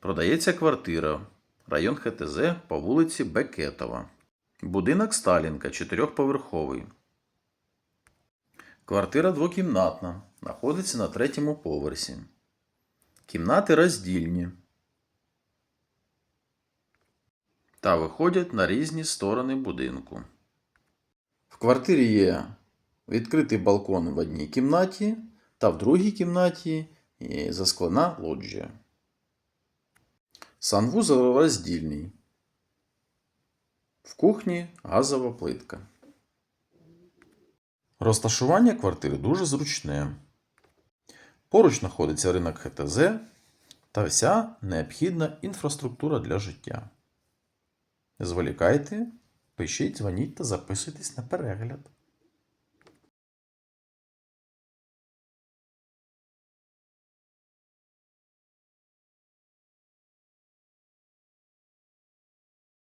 Продається квартира. Район ХТЗ по вулиці Бекетова. Будинок Сталінка, чотирьохповерховий. Квартира двокімнатна. Знаходиться на третьому поверсі. Кімнати роздільні. Та виходять на різні сторони будинку. В квартирі є відкритий балкон в одній кімнаті, та в другій кімнаті є засклена лоджія. Санвузол роздільний. В кухні газова плитка. Розташування квартири дуже зручне. Поруч знаходиться ринок ХТЗ та вся необхідна інфраструктура для життя. Зволікайте, пишіть, дзвоніть та записуйтесь на перегляд.